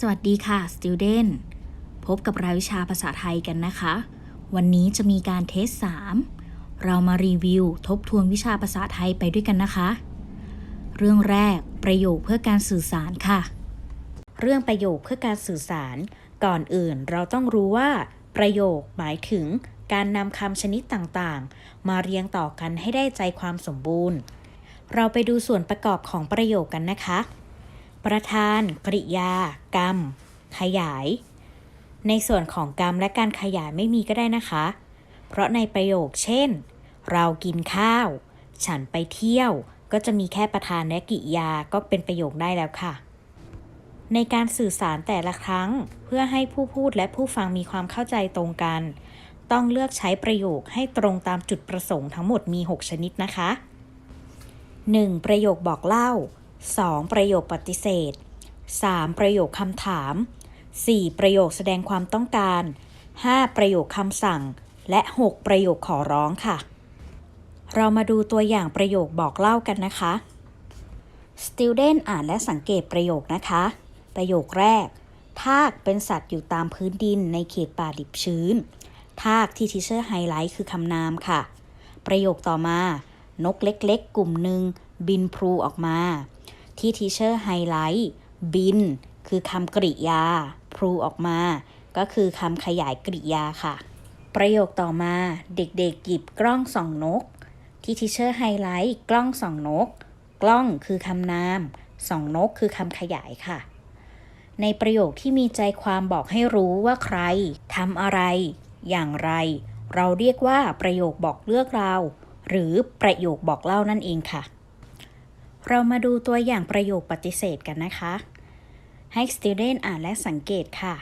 สวัสดีค่ะ student พบกับรายวิชาภาษาไทยกันนะคะ วันนี้จะมีการเทส 3 เรามารีวิว ทบทวนวิชาภาษาไทยไปด้วยกันนะคะ เรื่องแรกประโยคเพื่อการสื่อสารค่ะ เรื่องประโยคเพื่อการสื่อสาร ก่อนอื่นเราต้องรู้ว่า ประโยคหมายถึง การนำคำชนิดต่างๆ มาเรียงต่อกันให้ได้ใจความสมบูรณ์ เราไปดูส่วนประกอบของประโยคกันนะคะ ประธาน กริยา กรรม ขยาย ในส่วนของกรรมและการขยายไม่มีก็ได้นะคะ เพราะในประโยคเช่น เรากินข้าว ฉันไปเที่ยว ก็จะมีแค่ประธานและกริยาก็เป็นประโยคได้แล้วค่ะ ในการสื่อสารแต่ละครั้ง เพื่อให้ผู้พูดและผู้ฟังมีความเข้าใจตรงกัน ต้องเลือกใช้ประโยคให้ตรงตามจุดประสงค์ทั้งหมดมี 6 ชนิดนะคะ 1. ประโยคบอกเล่า 2. ประโยคปฏิเสธ 3. ประโยคคำถาม 4. ประโยคแสดงความต้องการ 5. ประโยคคำสั่ง และ 6. ประโยคขอร้องค่ะ เรามาดูตัวอย่างประโยคบอกเล่ากันนะคะ student อ่านและสังเกตประโยคนะคะ ประโยคแรก ทากเป็นสัตว์อยู่ตามพื้นดินในเขตป่าดิบชื้น ทากที่ทิเชอร์ไฮไลท์คือคำนามค่ะ ประโยคต่อมา นกเล็กๆ กลุ่มหนึ่ง บินพลูออกมา ที่ทีเชอร์ไฮไลท์บิน คือคำกริยาพลูออกมา ก็คือคำขยายกริยาค่ะ ประโยคต่อมาเด็กๆหยิบกล้องส่องนก ที่ทีเชอร์ไฮไลท์กล้องส่องนก กล้องคือคำนามส่องนกคือคำขยายค่ะ ในประโยคที่มีใจความบอกให้รู้ว่าใครทำอะไร อย่างไร เราเรียกว่าประโยคบอกเลือกเรา หรือประโยคบอกเล่านั่นเองค่ะ เรามาดูตัวอย่างประโยคปฏิเสธกันนะคะ ให้ student อ่านและสังเกตค่ะ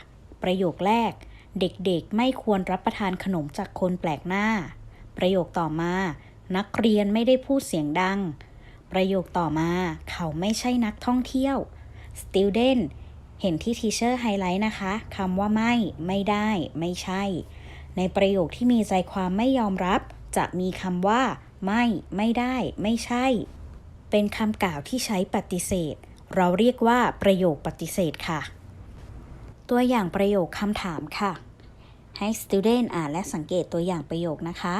ประโยคแรก เด็กๆ ไม่ควรรับประทานขนมจากคนแปลกหน้า ประโยคต่อมา นักเรียนไม่ได้พูดเสียงดัง ประโยคต่อมา เขาไม่ใช่นักท่องเที่ยว student เห็นที่ teacher ไฮไลท์นะคะคำว่าไม่ ไม่ได้ ไม่ใช่ ในประโยคที่มีใจความไม่ยอมรับ จะมีคำว่า ไม่ ไม่ได้ ไม่ใช่ เป็นคำกล่าวที่ใช้ปฏิเสธ เราเรียกว่าประโยคปฏิเสธค่ะ ตัวอย่างประโยคคำถามค่ะ ให้ student อ่านและสังเกตตัวอย่างประโยคนะคะ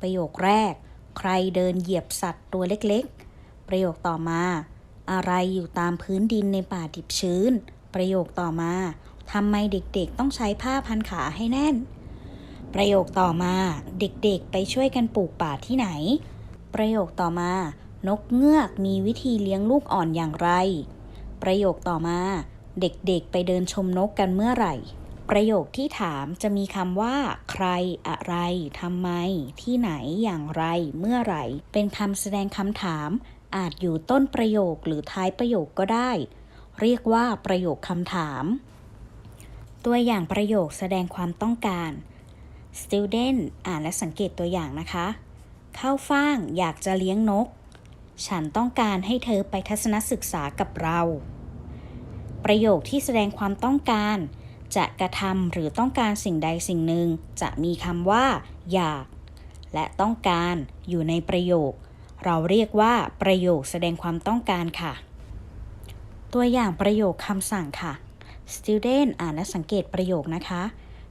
ประโยคแรก ใครเดินเหยียบสัตว์ตัวเล็กๆ ประโยคต่อมา อะไรอยู่ตามพื้นดินในป่าดิบชื้น ประโยคต่อมาทำไมเด็กๆต้องใช้ผ้าพันขาให้แน่น ประโยคต่อมา เด็กๆไปช่วยกันปลูกป่าที่ไหน ประโยคต่อมา นกเงือกมีวิธีเลี้ยงลูกอ่อนอย่างไร ประโยคต่อมา เด็กๆไปเดินชมนกกันเมื่อไหร่ ประโยคที่ถามจะมีคำว่า ใคร อะไรทำไม ที่ไหนอย่างไร เมื่อไหร่ เป็นคำแสดงคำถาม อาจอยู่ต้นประโยคหรือท้ายประโยคก็ได้ เรียกว่าประโยคคำถาม ตัวอย่างประโยคแสดงความต้องการ student อ่านและสังเกตตัวอย่างนะคะ เข้าฟ่างอยากจะเลี้ยงนก ฉันต้องการให้เธอไปทัศนศึกษากับเรา ประโยคที่แสดงความต้องการ จะกระทำหรือต้องการสิ่งใดสิ่งหนึ่ง จะมีคำว่า อยาก และต้องการอยู่ในประโยค เราเรียกว่าประโยคแสดงความต้องการค่ะ ตัวอย่างประโยคคำสั่งค่ะ student อ่านและสังเกตประโยคนะคะ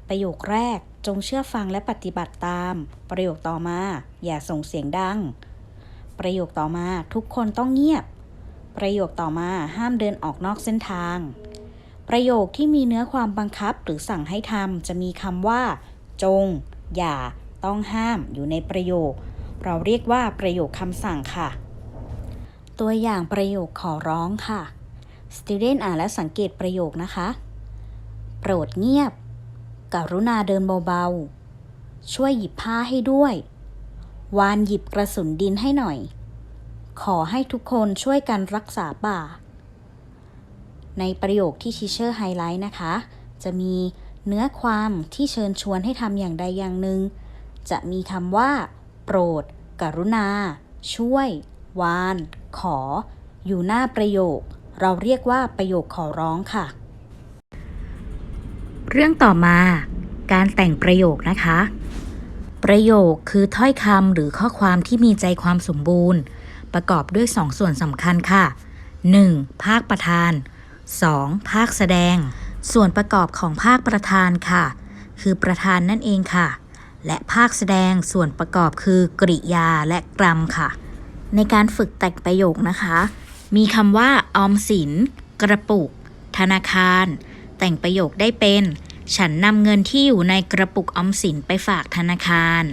ประโยคแรกจงเชื่อฟังและปฏิบัติตาม ประโยคต่อมา อย่าส่งเสียงดัง ประโยคต่อมาทุกคนต้องเงียบ ประโยคต่อมาห้ามเดินออกนอกเส้นทาง ประโยคที่มีเนื้อความบังคับหรือสั่งให้ทำจะมีคำว่า จง อย่า ต้องห้ามอยู่ในประโยค เราเรียกว่าประโยคคำสั่งค่ะ ตัวอย่างประโยคขอร้องค่ะ student อ่านและสังเกตประโยคนะคะ โปรดเงียบ กรุณาเดินเบาๆ ช่วยหยิบผ้าให้ด้วย วานหยิบกระสุนดินให้หน่อย ขอให้ทุกคนช่วยกันรักษาป่า ในประโยคที่ชิเชอร์ไฮไลท์นะคะ จะมีเนื้อความที่เชิญชวนให้ทำอย่างใดอย่างหนึ่ง จะมีคำว่า โปรด กรุณา ช่วย วาน ขอ อยู่หน้าประโยค เราเรียกว่าประโยคขอร้องค่ะ เรื่องต่อมา การแต่งประโยคนะคะ ประโยคคือถ้อยคำหรือข้อความที่มีใจความสมบูรณ์ ประกอบด้วย2ส่วนสำคัญค่ะ 1. ภาคประธาน 2. ภาคแสดง ส่วนประกอบของภาคประธานค่ะ คือประธานนั่นเองค่ะ และภาคแสดงส่วนประกอบคือกริยาและกรรมค่ะ ในการฝึกแต่งประโยคนะคะ มีคำว่าออมสิน กระปุก ธนาคาร แต่งประโยคได้เป็น ฉันนำเงินที่อยู่ในกระปุกออมสินไปฝากธนาคาร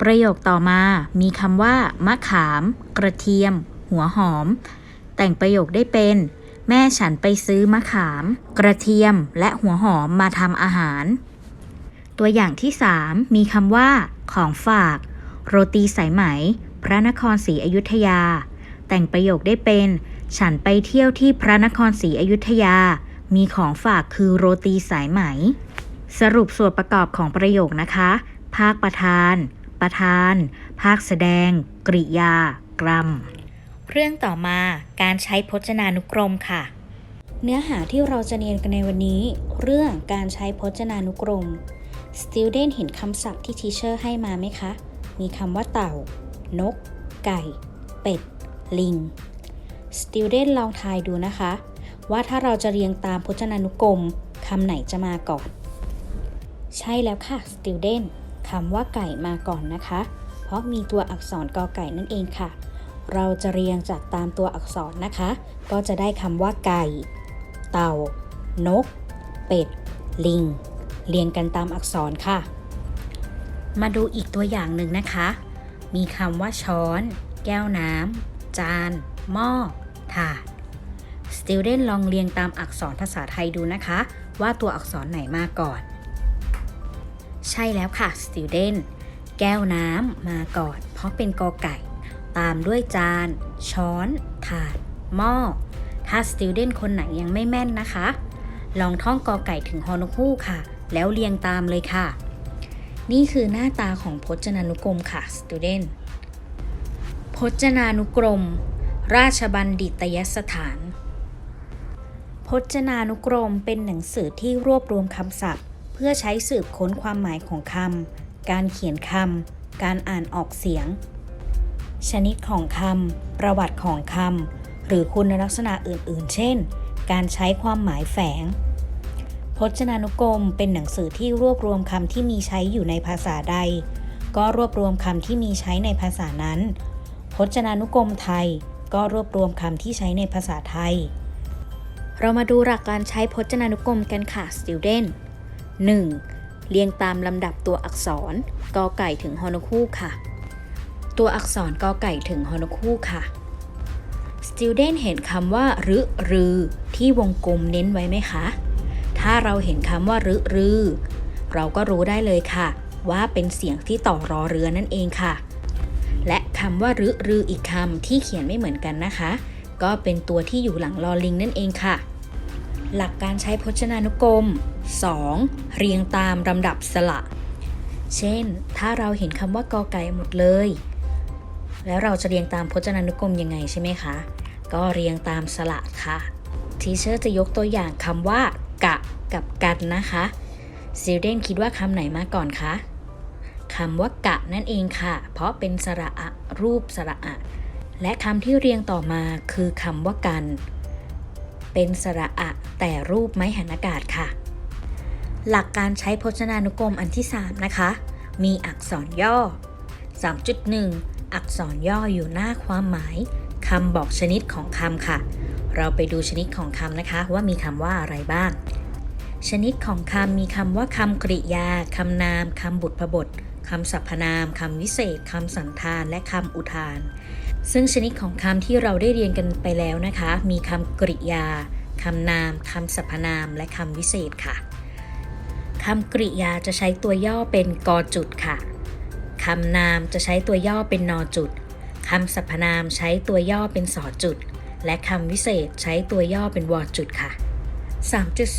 ประโยคต่อมามีคำว่า มะขาม กระเทียม หัวหอม แต่งประโยคได้เป็น แม่ฉันไปซื้อมะขาม กระเทียมและหัวหอมมาทำอาหาร ตัวอย่างที่ 3 มีคำว่า ของฝาก โรตีสายไหม พระนครศรีอยุธยา แต่งประโยคได้เป็น ฉันไปเที่ยวที่พระนครศรีอยุธยา มีของฝากคือโรตีสายไหม สรุปส่วนประกอบของประโยคนะคะ ภาคประธาน ประธาน ภาคแสดง กริยา กรรม เรื่องต่อมาการใช้พจนานุกรมค่ะ เนื้อหาที่เราจะเรียนกันในวันนี้ เรื่องการใช้พจนานุกรม Student เห็นคำศัพท์ที่ทีเชอร์ให้มาไหมคะ มีคำว่าเต่า นก ไก่ เป็ด ลิง Student ลองทายดูนะคะ ว่าถ้าเราจะเรียงตามพจนานุกรมคำไหนจะมาก่อน ใช่แล้วค่ะ Student คำว่าไก่มาก่อนนะคะ เพราะมีตัวอักษรกอไก่นั่นเองค่ะ เราจะเรียงจากตามตัวอักษรนะคะ ก็จะได้คำว่าไก่ เต่า นก เป็ด ลิง เรียงกันตามอักษรค่ะ มาดูอีกตัวอย่างหนึ่งนะคะ มีคำว่าช้อน แก้วน้ำจาน หม้อ ถาด Student ลองเรียงตามอักษรภาษาไทยดูนะคะ ว่าตัวอักษรไหนมาก่อน ใช่แล้วค่ะ Student แก้วน้ำมาก่อน เพราะเป็นกอไก่ ตามด้วยจาน ช้อน ถาด หม้อ ถ้า Student คนไหนยังไม่แม่นนะคะ ลองท่องกอไก่ถึงฮอนกฮูกค่ะ แล้วเรียงตามเลยค่ะ นี่คือหน้าตาของพจนานุกรมค่ะ Student พจนานุกรม ราชบัณฑิตยสถาน พจนานุกรมเป็นหนังสือที่รวบรวมคำศัพท์ พื่อใช้สืบค้นความหมายของคำ การเขียนคำ การอ่านออกเสียง ชนิดของคำ ประวัติของคำ หรือคุณลักษณะอื่น ๆ เช่น การใช้ความหมายแฝง พจนานุกรมเป็นหนังสือที่รวบรวมคำที่มีใช้อยู่ในภาษาใด ก็รวบรวมคำที่มีใช้ในภาษานั้น พจนานุกรมไทยก็รวบรวมคำที่ใช้ในภาษาไทย เรามาดูหลักการใช้พจนานุกรมกันค่ะ student 1. เรียงตามลำดับตัวอักษรกอไก่ถึงฮอนกฮูกค่ะ ตัวอักษรกอไก่ถึงฮอนกฮูกค่ะ student เห็นคำว่ารึรือที่วงกลมเน้นไว้ไหมคะ ถ้าเราเห็นคำว่ารึรือเราก็รู้ได้เลยค่ะ ว่าเป็นเสียงที่ต่อรอเรือนั่นเองค่ะ และคำว่ารึรืออีกคำที่เขียนไม่เหมือนกันนะคะ ก็เป็นตัวที่อยู่หลังลอลิงนั่นเองค่ะ หลักการใช้พจนานุกรม 2. เรียงตามลำดับสระ เช่น ถ้าเราเห็นคำว่ากอไก่หมดเลย แล้วเราจะเรียงตามพจนานุกรมยังไงใช่ไหมคะ ก็เรียงตามสระค่ะ ทีเชอร์จะยกตัวอย่างคำว่ากะกับกันนะคะซิลเดนคิดว่าคำไหนมาก่อนคะคำว่ากะนั่นเองค่ะ เพราะเป็นสระอะรูปสระอะ และคำที่เรียงต่อมาคือคำว่ากัน เป็นสระอะ แต่รูปไม้หันอากาศค่ะ หลักการใช้พจนานุกรมอันที่ 3 นะคะ มีอักษรย่อ 3.1 อักษรย่ออยู่หน้าความหมายคำบอกชนิดของคำค่ะ เราไปดูชนิดของคำนะคะ ว่ามีคำว่าอะไรบ้าง ชนิดของคำมีคำว่าคำกริยาคำนามคำบุตรพบทคำสรรพนามคำวิเศษคำสันธานและคำอุทาน ซึ่งชนิดของคำที่เราได้เรียนกันไปแล้วนะคะ มีคำกริยาคำนามคำสรรพนามและคำวิเศษค่ะคำกริยาจะใช้ตัวย่อเป็นกอจุดค่ะคำนามจะใช้ตัวย่อเป็นนอจุดคำสรรพนามใช้ตัวย่อเป็นสอจุด และคำวิเศษใช้ตัวย่อเป็นวอจุดค่ะ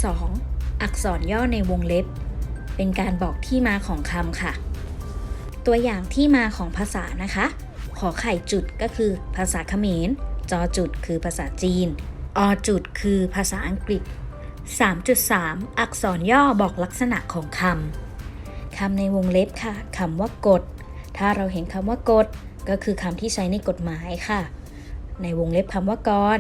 3.2 อักษรย่อในวงเล็บ เป็นการบอกที่มาของคำค่ะ ตัวอย่างที่มาของภาษานะคะ ขอไข่จุดก็คือภาษาเขมร จอจุดคือภาษาจีน อจุดคือภาษาอังกฤษ 3.3 อักษรย่อบอกลักษณะของคำ คำในวงเล็บค่ะ คำว่ากฎ ถ้าเราเห็นคำว่ากฎ ก็คือคำที่ใช้ในกฎหมายค่ะ ในวงเล็บคำว่ากร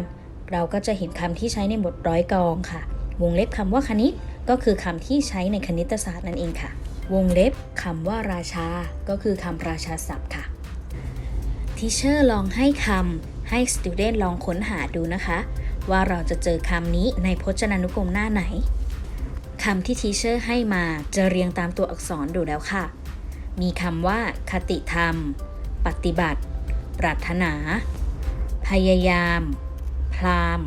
เราก็จะเห็นคำที่ใช้ในบทร้อยกรองค่ะ วงเล็บคำว่าคณิต ก็คือคำที่ใช้ในคณิตศาสตร์นั่นเองค่ะ วงเล็บคำว่าราชา ก็คือคำราชาศัพท์ค่ะ ทีเชอร์ลองให้คำให้ student ลองค้นหาดูนะคะ ว่าเราจะเจอคำนี้ในพจนานุกรมหน้าไหนคำที่ทีเชอร์ให้มาจะเรียงตามตัวอักษรดูแล้วค่ะ มีคำว่า คติธรรม ปฏิบัติ ปรารถนา พยายาม พราม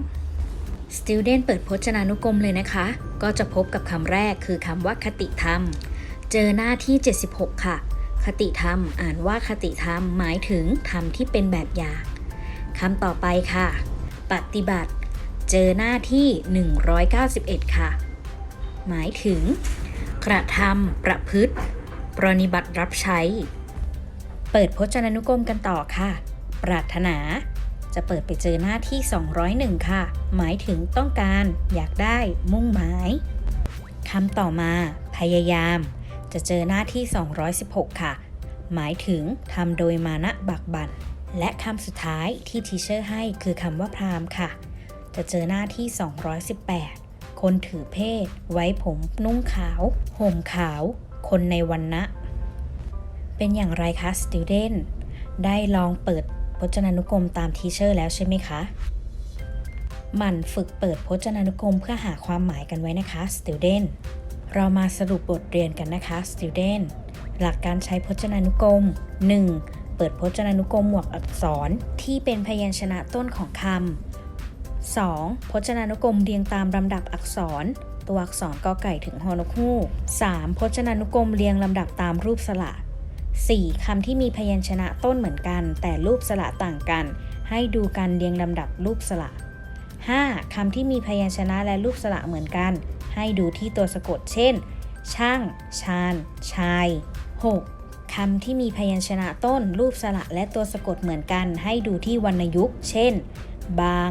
student เปิดพจนานุกรมเลยนะคะ ก็จะพบกับคำแรกคือคำว่าคติธรรม เจอหน้าที่ 76 ค่ะ คติธรรม อ่านว่าคติธรรมหมายถึงธรรมที่เป็นแบบอย่างคำต่อไปค่ะ ปฏิบัติ เจอหน้าที่ 191 ค่ะ หมายถึง กระทำประพฤติ ปรนิบัติรับใช้ เปิดพจนานุกรมกันต่อค่ะ ปรารถนาจะเปิดไปเจอหน้าที่ 201 ค่ะ หมายถึงต้องการ อยากได้ มุ่งหมายคำต่อมา พยายาม จะเจอหน้าที่ 216 ค่ะ หมายถึงทำโดยมานะบักบันและคำสุดท้ายที่ทีเชอร์ให้คือคำว่าพรามค่ะ จะเจอหน้าที่ 218 คนถือเพศ ไว้ผมนุ่งขาว ห่มขาว คนในวันนะ เป็นอย่างไรคะ student ได้ลองเปิดพจนานุกรมตามทีเชอร์แล้วใช่ไหมคะหมั่นฝึกเปิดพจนานุกรมเพื่อหาความหมายกันไว้นะคะ student เรามาสรุปบทเรียนกันนะคะ student หลักการใช้พจนานุกรม 1. เปิดพจนานุกรมหมวกอักษรที่เป็นพยัญชนะต้นของคำ 2. พจนานุกรมเรียงตามลำดับอักษร ตัวอักษรกอไก่ถึงฮอนกฮูก 3. พจนานุกรมเรียงลำดับตามรูปสระ 4. คำที่มีพยัญชนะต้นเหมือนกัน แต่รูปสระต่างกัน ให้ดูการเรียงลำดับรูปสระ 5. คำที่มีพยัญชนะและรูปสระเหมือนกัน ให้ดูที่ตัวสะกด เช่น ช่าง ชาญ ชาย 6. คำที่มีพยัญชนะต้น รูปสระและตัวสะกดเหมือนกัน ให้ดูที่วรรณยุกต์ เช่น บาง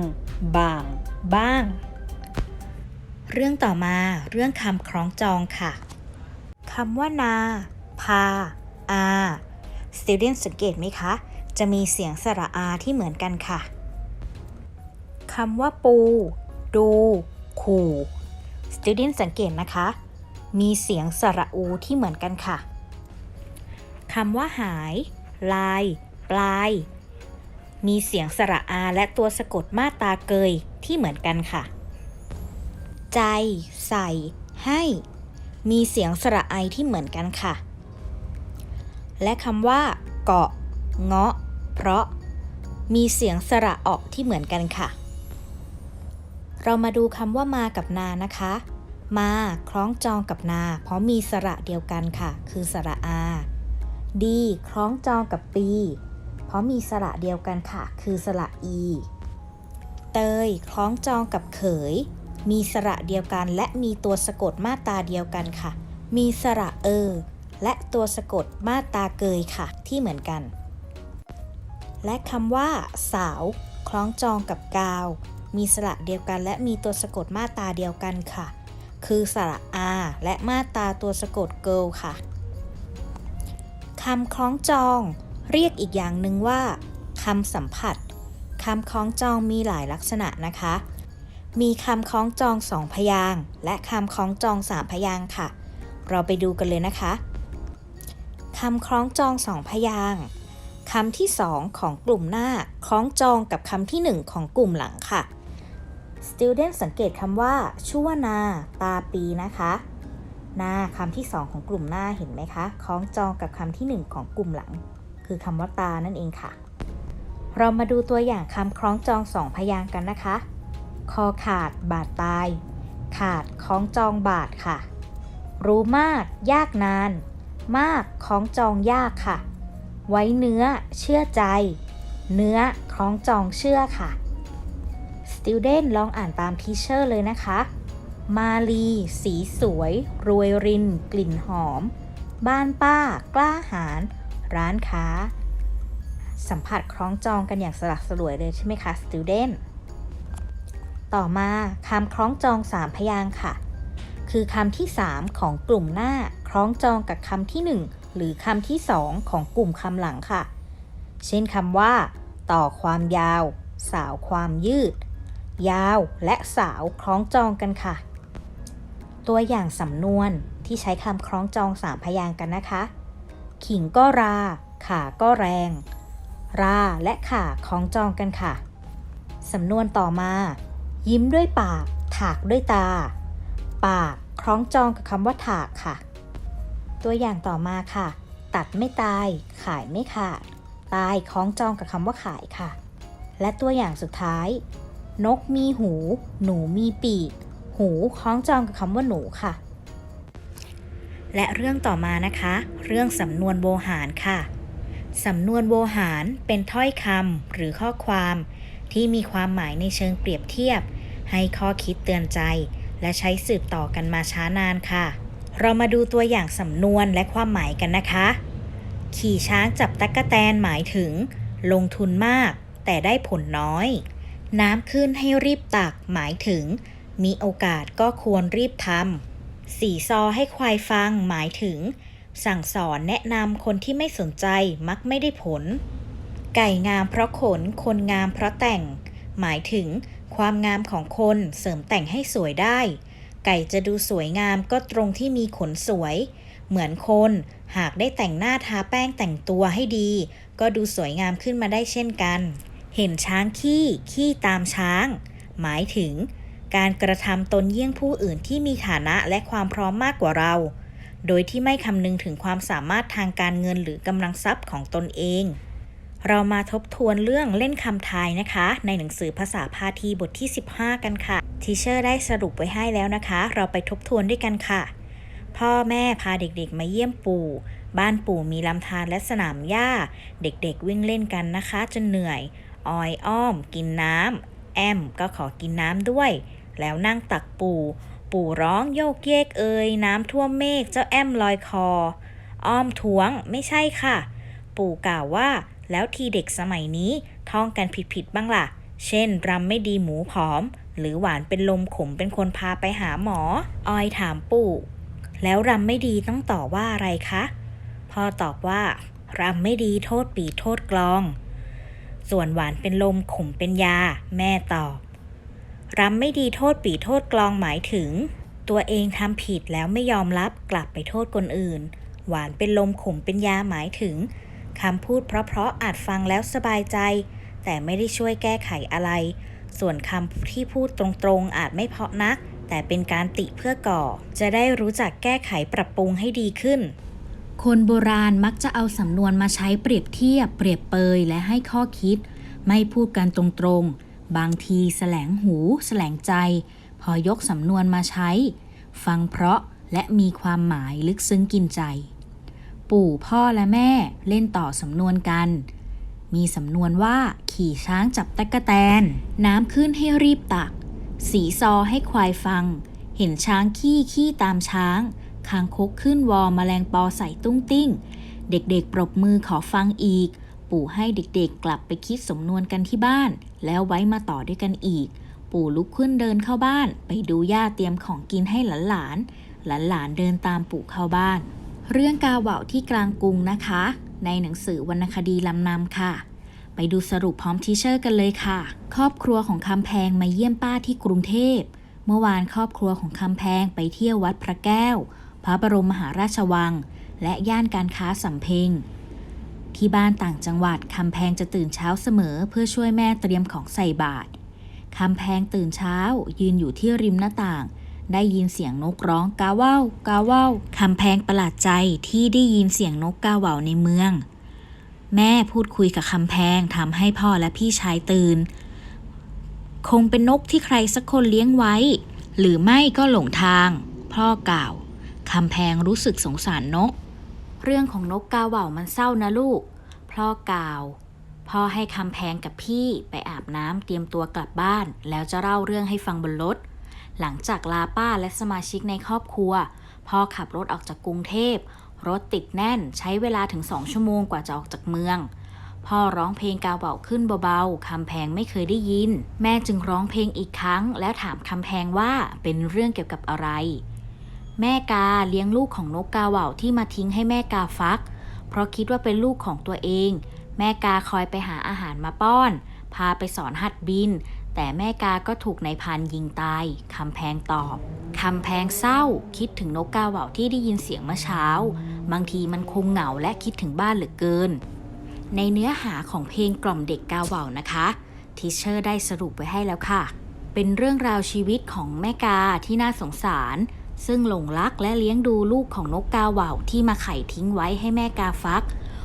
บ่าง บ้าง เรื่องต่อมา เรื่องคำคล้องจองค่ะคำว่านา พา อา student สังเกตไหมคะ จะมีเสียงสระอาที่เหมือนกันค่ะคำว่าปู ดู ขู่ student สังเกตนะคะ มีเสียงสระอูที่เหมือนกันค่ะคำว่าหาย ลาย ปลาย มีเสียงสระอาและตัวสะกดมาตาเกยที่เหมือนกันค่ะ ใจ ใส่ ให้ มีเสียงสระไอที่เหมือนกันค่ะ และคำว่า เกาะ เงาะ เพราะ มีเสียงสระออกที่เหมือนกันค่ะ เรามาดูคำว่ามากับนานะคะ มาคล้องจองกับนา เพราะมีสระเดียวกันค่ะ คือสระอา ดีคล้องจองกับปี เพราะมีสระเดียวกันค่ะ คือสระอี เตยคล้องจองกับเขย มีสระเดียวกัน และมีตัวสะกดมาตาเดียวกันค่ะ มีสระเออ และตัวสะกดมาตาเกยค่ะ ที่เหมือนกัน และคำว่า สาว คล้องจองกับกาว มีสระเดียวกัน และมีตัวสะกดมาตราเดียวกันค่ะ คือสระอาและมาตราตัวสะกดเกิลค่ะคำคล้องจอง เรียกอีกอย่างหนึ่งว่าคำสัมผัสคำคล้องจองมีหลายลักษณะนะคะ มีคำคล้องจองสองพยางและคำคล้องจองสามพยางค่ะ เราไปดูกันเลยนะคะคำคล้องจองสองพยางคำที่สองของกลุ่มหน้าคล้องจองกับคำที่หนึ่งของกลุ่มหลังค่ะ student สังเกตคำว่าชั่วนาตาปีนะคะนาคำที่สองของกลุ่มหน้าเห็นไหมคะคล้องจองกับคำที่หนึ่งของกลุ่มหลัง คือคำว่าตานั่นเองค่ะ เรามาดูตัวอย่างคำคล้องจองสองพยางค์กันนะคะ คอขาดบาดตาย ขาดคล้องจองบาดค่ะ รู้มาก ยากนาน มากคล้องจองยากค่ะ ไว้เนื้อ เชื่อใจ เนื้อคล้องจองเชื่อค่ะ student ลองอ่านตามทีเชอร์เลยนะคะ มาลี สีสวย รวยริน กลิ่นหอม บ้านป้า กล้าหาญ ร้านค้า สัมผัสคล้องจองกันอย่างสลักสลวยเลยใช่ไหมคะ student ต่อมาคำคล้องจองสามพยางค์ค่ะ คือคำที่ 3 ของกลุ่มหน้า คล้องจองกับคำที่ 1 หรือคำที่ 2 ของกลุ่มคำหลังค่ะ เช่นคำว่า ต่อความยาว สาวความยืด ยาวและสาวคล้องจองกันค่ะ ตัวอย่างสำนวนที่ใช้คำคล้องจองสามพยางกันนะคะ ขิงก็รา ขาก็แรง ราและขาคล้องจองกันค่ะ สำนวนต่อมา ยิ้มด้วยปาก ถากด้วยตา ปากคล้องจองกับคำว่าถากค่ะ ตัวอย่างต่อมาค่ะ ตัดไม่ตาย ขายไม่ขาด ตายคล้องจองกับคำว่าขายค่ะ และตัวอย่างสุดท้าย นกมีหู หนูมีปีก หูคล้องจองกับคำว่าหนูค่ะ และเรื่องต่อมานะคะ เรื่องสำนวนโวหารค่ะ สำนวนโวหารเป็นถ้อยคำหรือข้อความที่มีความหมายในเชิงเปรียบเทียบ ให้ข้อคิดเตือนใจ และใช้สืบต่อกันมาช้านานค่ะ เรามาดูตัวอย่างสำนวนและความหมายกันนะคะ ขี่ช้างจับตั๊กแตนหมายถึง ลงทุนมาก แต่ได้ผลน้อย น้ำขึ้นให้รีบตักหมายถึง มีโอกาสก็ควรรีบทำสีซอให้ควายฟังหมายถึง สั่งสอนแนะนำคนที่ไม่สนใจมักไม่ได้ผล ไก่งามเพราะขน คนงามเพราะแต่ง หมายถึง ความงามของคนเสริมแต่งให้สวยได้ ไก่จะดูสวยงามก็ตรงที่มีขนสวย เหมือนคนหากได้แต่งหน้าทาแป้งแต่งตัวให้ดี ก็ดูสวยงามขึ้นมาได้เช่นกัน เห็นช้างขี้ขี้ตามช้าง หมายถึง การกระทำตนเยี่ยงผู้อื่นที่มีฐานะและความพร้อมมากกว่าเรา โดยที่ไม่คำนึงถึงความสามารถทางการเงินหรือกำลังทรัพย์ของตนเอง เรามาทบทวนเรื่องเล่นคำทายนะคะ ในหนังสือภาษาพาทีบทที่ 15 กันค่ะ ทีเชอร์ได้สรุปไว้ให้แล้วนะคะ เราไปทบทวนด้วยกันค่ะ พ่อแม่พาเด็กๆมาเยี่ยมปู่บ้านปู่มีลำธารและสนามหญ้า เด็กๆวิ่งเล่นกันนะคะ จนเหนื่อย ออยอ้อม กินน้ำแอมก็ขอกินน้ำด้วย แล้วนั่งตักปู่ ปู่ร้องโยกเยกเอ่ยน้ำท่วมเมฆเจ้าแอมลอยคอ อ้อมท้วงไม่ใช่ค่ะ ปู่กล่าวว่า แล้วทีเด็กสมัยนี้ท่องกันผิดๆบ้างล่ะ เช่นรำไม่ดีหมูผอม หรือหวานเป็นลมขมเป็นคนพาไปหาหมอ ออยถามปู่ แล้วรำไม่ดีต้องตอบว่าอะไรคะพ่อตอบว่ารำไม่ดีโทษปีโทษกลอง ส่วนหวานเป็นลมขมเป็นยา แม่ตอบรำไม่ดีโทษปีโทษกลองหมายถึง ตัวเองทำผิดแล้วไม่ยอมรับกลับไปโทษคนอื่น หวานเป็นลมขมเป็นยาหมายถึงคำพูดเพราะๆอาจฟังแล้วสบายใจ แต่ไม่ได้ช่วยแก้ไขอะไร ส่วนคำที่พูดตรงๆอาจไม่เพาะนัก แต่เป็นการติเพื่อก่อ จะได้รู้จักแก้ไขปรับปรุงให้ดีขึ้น คนโบราณมักจะเอาสำนวนมาใช้เปรียบเทียบ เปรียบเปยและให้ข้อคิด ไม่พูดกันตรงๆ บางทีแสลงหู แสลงใจ พอยกสำนวนมาใช้ ฟังเพราะและมีความหมายลึกซึ้งกินใจ ปู่พ่อและแม่เล่นต่อสำนวนกัน มีสำนวนว่าขี่ช้างจับตะกะแตน น้ำขึ้นให้รีบตัก สีซอให้ควายฟัง เห็นช้างขี้ขี้ตามช้าง คางคกขึ้นวอมแมลงปอใส่ตุ้งติ้ง เด็กๆ ปรบมือขอฟังอีก ปู่ให้เด็กๆ กลับไปคิดสำนวนกันที่บ้าน แล้วไว้มาต่อด้วยกันอีก ปู่ลุกขึ้นเดินเข้าบ้าน ไปดูย่าเตรียมของกินให้หลานๆ หลานๆ เดินตามปู่เข้าบ้าน เรื่องกาเหว่าที่กลางกรุงนะคะ ในหนังสือวรรณคดีลำนำค่ะ ไปดูสรุปพร้อมทีเชอร์กันเลยค่ะ ครอบครัวของคำแพงมาเยี่ยมป้าที่กรุงเทพเมื่อวานครอบครัวของคำแพงไปเที่ยววัดพระแก้ว พระบรมมหาราชวัง และย่านการค้าสำเพ็ง ที่บ้านต่างจังหวัดคำแพงจะตื่นเช้าเสมอเพื่อช่วยแม่เตรียมของใส่บาตรคำแพงตื่นเช้า ยืนอยู่ที่ริมหน้าต่าง ได้ยินเสียงนกร้องกาว่าวกาว่าวคำแพงประหลาดใจที่ได้ยินเสียงนกกาว่าในเมือง แม่พูดคุยกับคำแพงทำให้พ่อและพี่ชายตื่น คงเป็นนกที่ใครสักคนเลี้ยงไว้ หรือไม่ก็หลงทาง พ่อกล่าว คำแพงรู้สึกสงสารนก เรื่องของนกกาเหว่ามันเศร้านะลูกพ่อกล่าว พ่อให้คำแพงกับพี่ไปอาบน้ำเตรียมตัวกลับบ้าน แล้วจะเล่าเรื่องให้ฟังบนรถ หลังจากลาป้าและสมาชิกในครอบครัว พ่อขับรถออกจากกรุงเทพ รถติดแน่นใช้เวลาถึงสองชั่วโมงกว่าจะออกจากเมือง พ่อร้องเพลงกาวเบาขึ้นเบาๆคำแพงไม่เคยได้ยิน แม่จึงร้องเพลงอีกครั้ง แล้วถามคำแพงว่าเป็นเรื่องเกี่ยวกับอะไร แม่กาเลี้ยงลูกของนกกาเหว่าที่มาทิ้งให้แม่กาฟัก เพราะคิดว่าเป็นลูกของตัวเอง แม่กาคอยไปหาอาหารมาป้อน พาไปสอนหัดบิน แต่แม่กาก็ถูกนายพรานยิงตายคำแพงตอบคำแพงเศร้า คิดถึงนกกาเหว่าที่ได้ยินเสียงเมื่อเช้า บางทีมันคงเหงาและคิดถึงบ้านเหลือเกิน ในเนื้อหาของเพลงกล่อมเด็กกาเหว่านะคะทิเชอร์ได้สรุปไว้ให้แล้วค่ะ เป็นเรื่องราวชีวิตของแม่กาที่น่าสงสาร ซึ่งหลงรักและเลี้ยงดูลูกของนกกาเหว่าที่มาไข่ทิ้งไว้ให้แม่กาฟัก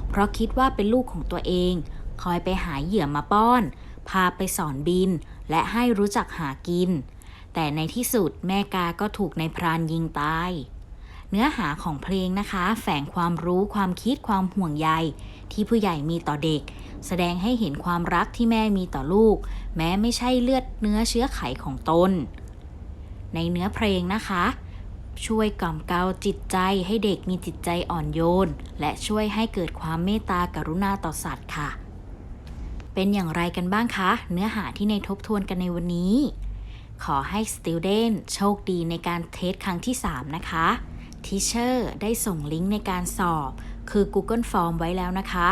เพราะคิดว่าเป็นลูกของตัวเอง คอยไปหาเหยื่อมาป้อน พาไปสอนบิน และให้รู้จักหากิน แต่ในที่สุดแม่กาก็ถูกในพรานยิงตาย เนื้อหาของเพลงนะคะ แฝงความรู้ความคิดความห่วงใย ที่ผู้ใหญ่มีต่อเด็ก แสดงให้เห็นความรักที่แม่มีต่อลูก แม้ไม่ใช่เลือดเนื้อเชื้อไขของตน ในเนื้อเพลงนะคะ ช่วยกล่อมเกลาจิตใจให้เด็กมีจิตใจอ่อนโยน และช่วยให้เกิดความเมตตากรุณาต่อสัตว์ค่ะ เป็นอย่างไรกันบ้างคะ เนื้อหาที่ในทบทวนกันในวันนี้ ขอให้ Student โชคดีในการเทสครั้งที่ 3 นะคะ Teacher ได้ส่งลิงก์ในการสอบ คือ Google Form ไว้แล้วนะคะ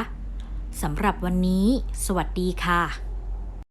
สำหรับวันนี้ สวัสดีค่ะ